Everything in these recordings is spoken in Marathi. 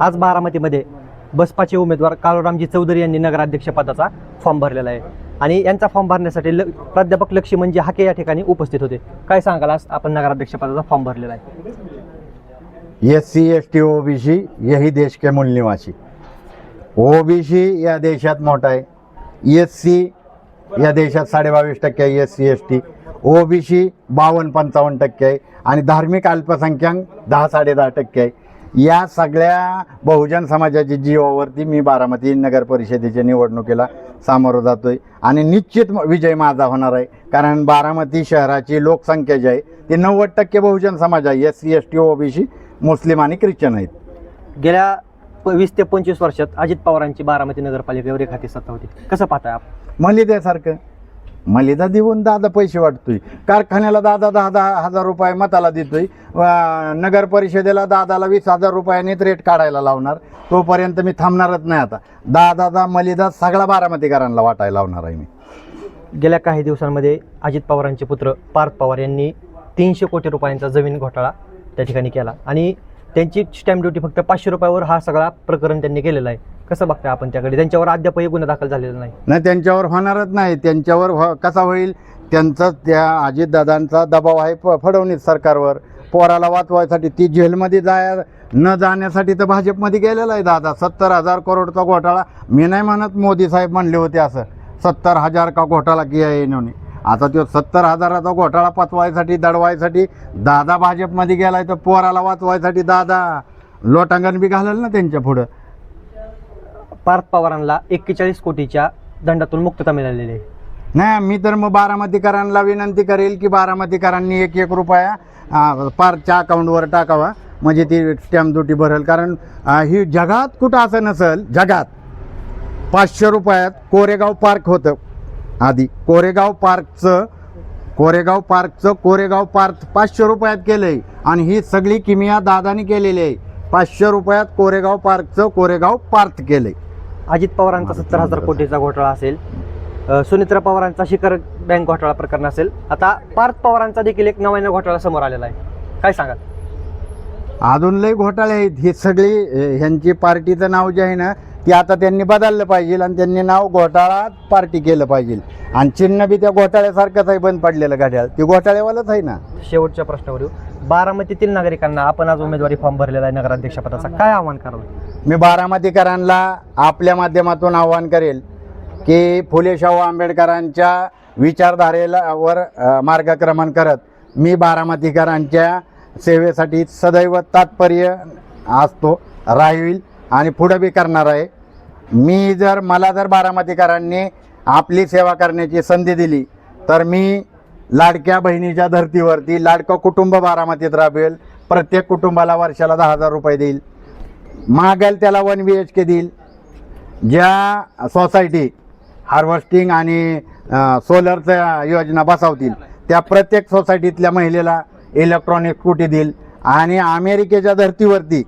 आज बारामतीमध्ये बसपाचे उमेदवार काळूरामजी चौधरी यांनी नगराध्यक्षपदाचा फॉर्म भरलेला आहे. आणि यांचा फॉर्म भरण्यासाठी ल प्राध्यापक लक्ष्मी म्हणजे हाके या ठिकाणी उपस्थित होते. काय सांगाल आज आपण नगराध्यक्षपदाचा फॉर्म भरलेला आहे? S C S T O B यही देश के मूल निवासी. ओ बी या देशात मोठा आहे. एस सी या देशात साडेबावीस टक्के आहे S C S T O B बावन्न पंचावन्न टक्के आहे. आणि धार्मिक अल्पसंख्याक दहा साडेदहा टक्के आहे. या सगळ्या बहुजन समाजाच्या जीवावरती मी बारामती नगर परिषदेच्या निवडणुकीला सामोरं जातोय. आणि निश्चित विजय माझा होणार आहे. कारण बारामती शहराची लोकसंख्या जी आहे ती नव्वद टक्के बहुजन समाज आहे. S C S T O B C मुस्लिम आणि ख्रिश्चन आहेत. गेल्या वीस ते पंचवीस वर्षात अजित पवारांची बारामती नगरपालिकेवर एखादी सत्ता होती. कसं पाहताय आपण मलिद्यासारखं मलिदा देऊन दादा पैसे वाटतोय. कारखान्याला दादा दहा दहा हजार रुपये मताला देतोय. नगर परिषदेला दादाला वीस हजार रुपयानेच रेट काढायला लावणार. तोपर्यंत मी थांबणारच नाही आता. दादाचा मलिदा सगळा बारामतीकरांना वाटायला लावणार आहे मी. गेल्या काही दिवसांमध्ये अजित पवारांचे पुत्र पार्थ पवार यांनी तीनशे कोटी रुपयांचा जमीन घोटाळा त्या ठिकाणी केला. आणि त्यांची स्टॅम्प ड्युटी फक्त पाचशे रुपयावर हा सगळा प्रकरण त्यांनी केलेला आहे. कसं बघताय आपण त्याकडे? त्यांच्यावर अद्यापही गुन्हा दाखल झालेला नाही. नाही त्यांच्यावर होणारच नाही. त्यांच्यावर हो कसा होईल? त्यांचा त्या अजितदादांचा दबाव आहे फ फडवणीस सरकारवर. पोराला वाचवायसाठी ती जेलमध्ये जाय न जाण्यासाठी तर भाजपमध्ये गेलेला आहे दादा. सत्तर हजार करोडचा घोटाळा. मी नाही म्हणत मोदी साहेब म्हणले होते असं. सत्तर हजार का घोटाळा किया आहे आता तो सत्तर हजाराचा घोटाळा पचवायसाठी दडवायसाठी दादा भाजपमध्ये गेलाय तर पोराला वाचवायसाठी दादा. लोटांगण बी घालेल ना त्यांच्या पुढं. पार्थ पवारांना एक्केचाळीस कोटीच्या दंडातून मुक्तता मिळालेली आहे. नाही मी तर मग बारामतीकरांना विनंती करेल की बारामतीकरांनी एक एक रुपया अं, पारच्या अकाउंटवर टाकावा. म्हणजे ती स्टॅम्प दुटी भरेल. कारण ही जगात कुठं असं नसेल जगात पाचशे रुपयात कोरेगाव पार्क होतं आधी. कोरेगाव पार्कचं कोरेगाव पार्कचं कोरेगाव पार्क पाचशे रुपयात केलं आहे आणि ही सगळी किमिया दादानी केलेली आहे. पाचशे रुपयात कोरेगाव पार्कचं कोरेगाव पार्क केलं आहे अजित पवारांचा सत्तर हजार कोटीचा घोटाळा असेल. सुनित्रा पवारांचा शिखर बँक घोटाळा प्रकरण असेल. आता पार्थ पवारांचा देखील एक नव्यानं घोटाळा समोर आलेला आहे. काय सांगाल? अजून लय घोटाळे आहेत. ही सगळी ह्यांची पार्टीचं नाव जे आहे ना ते आता त्यांनी बदललं पाहिजे आणि त्यांनी नाव घोटाळा पार्टी केलं पाहिजे. आणि चिन्ह बी त्या घोटाळ्यासारखंच आहे बंद पडलेलं गाड्या ते घोटाळेवालंच आहे ना. शेवटच्या प्रश्नावर येऊ. बारामतीतील नागरिकांना आपण आज उमेदवारी फॉर्म भरलेला आहे नगराध्यक्षपदाचा. काय आव्हान कराल मी बारामतीकरांना आपल्या माध्यमातून आवाहन करेल की फुले शाहू आंबेडकरांच्या विचारधारेला वर मार्गक्रमण करत मी बारामतीकरांच्या सेवेसाठी सदैव तात्पर्य असतो राहील आणि पुढं बी करणार आहे. मी जर मला जर बारामतीकरांनी आपली सेवा करण्याची संधी दिली तर मी लाडक्या बहिणीच्या धर्तीवरती लाडकं कुटुंब बारामतीत राबवेल. प्रत्येक कुटुंबाला वर्षाला दहा हजार रुपये देईल. मागेल त्याला वन बी एच के देईल. ज्या सोसायटी हार्वेस्टिंग आणि सोलरच्या योजना बसावतील त्या प्रत्येक सोसायटीतल्या महिलेला इलेक्ट्रॉनिक स्कूटी देईल. आणि अमेरिकेच्या धर्तीवरती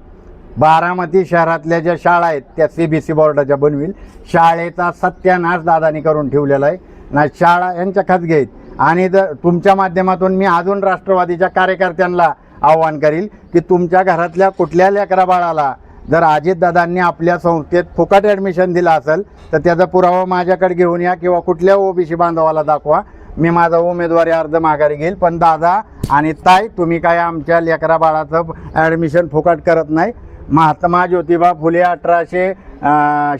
बारामती शहरातल्या ज्या शाळा आहेत त्या सी बी सी बोर्डाच्या बनवील. शाळेचा सत्यानाश दादानी करून ठेवलेला आहे. ना शाळा यांच्या खाजगी आहेत. आणि जर तुमच्या माध्यमातून मी अजून राष्ट्रवादीच्या कार्यकर्त्यांना आव्हान करील की तुमच्या घरातल्या कुठल्या लेकरा बाळाला जर अजितदादांनी आपल्या संस्थेत फुकट ॲडमिशन दिलं असेल तर त्याचा पुरावा माझ्याकडे घेऊन या किंवा कुठल्या ओबीसी बांधवाला दाखवा. मी माझा उमेदवारी अर्ज माघारी घेईल. पण दादा आणि ताई तुम्ही काय आमच्या लेकरा बाळाचं ॲडमिशन फुकट करत नाही? महात्मा ज्योतिबा फुले अठराशे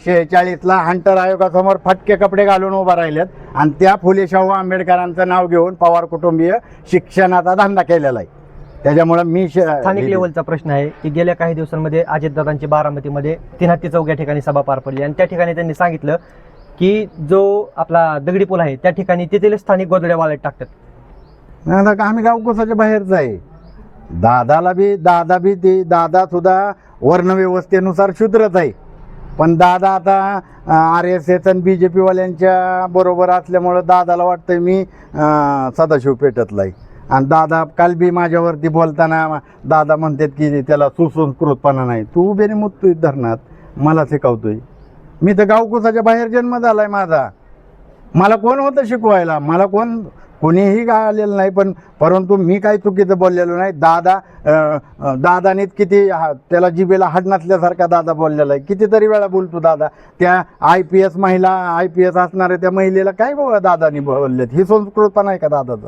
शेहेचाळीसला हंटर आयोगासमोर फटके कपडे घालून उभा राहिलेत. आणि त्या फुले शाहू आंबेडकरांचं नाव घेऊन पवार कुटुंबीय शिक्षणाचा धंदा केलेला आहे. त्याच्यामुळं मी स्थानिक लेवलचा प्रश्न आहे की गेल्या काही दिवसांमध्ये अजितदादांची बारामतीमध्ये तीन हत्ती चौक या ठिकाणी सभा पार पडली. आणि त्या ठिकाणी त्यांनी सांगितलं की जो आपला दगडी पूल आहे त्या ठिकाणी तेथील स्थानिक गोदड्या वाळत टाकतात. नाही आता का आम्ही गावकोसाच्या बाहेरच आहे. दादाला बी दादा बी ते दादा सुद्धा वर्णव्यवस्थेनुसार शूद्रच आहे. पण दादा आता आर एस एस आणि बी जे पीवाल्यांच्या बरोबर असल्यामुळं दादाला वाटतंय मी सदाशिव पेटतला आहे आणि दादा काल बी माझ्यावरती बोलताना दादा म्हणतात की त्याला सुसंस्कृतपणा नाही. तू उभे मुततोय धरणात. मला शिकवतोय. मी तर गावकुसाच्या बाहेर जन्म झालाय माझा. मला कोण होतं शिकवायला? मला कोण कोणीही काय आलेलं नाही पण परंतु मी काही चुकीचं बोललेलो नाही. दादा दादानेच किती हा- त्याला जिबेला हाड नसल्यासारखा दादा बोललेला आहे. कितीतरी वेळा बोलतो दादा त्या आय पी एस महिला आय पी एस असणाऱ्या त्या महिलेला काय बाबा दादानी बोललेत? ही संस्कृतपणा आहे का दादाचं?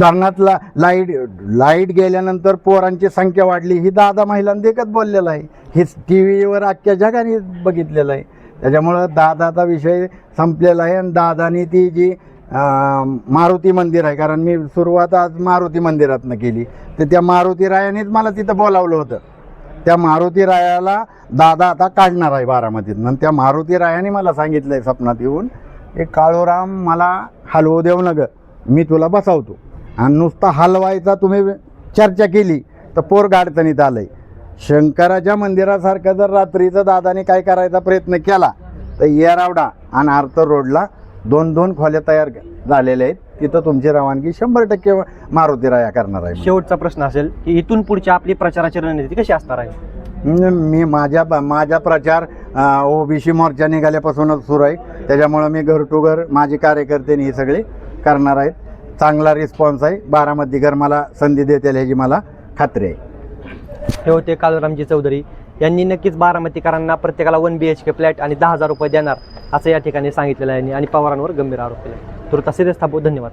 धरणातला लाइट लाइट गेल्यानंतर पोरांची संख्या वाढली. ही दादा महिलांना एकच बोललेलं आहे. हे टी व्हीवर अख्ख्या जगाने बघितलेलं आहे. त्याच्यामुळं दादाचा विषय संपलेला आहे आणि दादानी ती जी मारुती मंदिर आहे. कारण मी सुरुवात आज मारुती मंदिरातनं केली. तर त्या मारुती रायानेच मला तिथं बोलावलं होतं. त्या मारुती रायाला दादा आता काढणार आहे बारामतीतनं. आणि त्या मारुती रायाने मला सांगितलं आहे स्वप्नात येऊन एक काळोराम मला हलवू देऊ न मी तुला बसावतो. आणि नुसता हलवायचा तुम्ही चर्चा केली तर पोर गाडचणीत आलंय. शंकराच्या मंदिरासारखं जर रात्रीचं दादाने काय करायचा प्रयत्न केला तर येरावडा आणि आर्थ रोडला दोन दोन खोल्या तयार झालेल्या आहेत. तिथं तुमची रवानगी शंभर टक्के मारुती राया करणार आहे. शेवटचा प्रश्न असेल की इथून पुढची आपली प्रचाराची रणनीती कशी असणार आहे? मी माझ्या माझा प्रचार ओबीसी मोर्चा निघाल्यापासूनच सुरू आहे. त्याच्यामुळं मी घर टू घर माझे कार्यकर्ते हे सगळे करणार आहेत. चांगला रिस्पॉन्स आहे. बारामतीकर मला संधी देतील ह्याची मला खात्री आहे. हे होते कालरामजी चौधरी. यांनी नक्कीच बारामतीकरांना प्रत्येकाला one B H K flat आणि दहा हजार रुपये देणार असं या ठिकाणी सांगितलेलं आहे. आणि पवारांवर गंभीर आरोप केला. तुरता सिरेस थांबू धन्यवाद.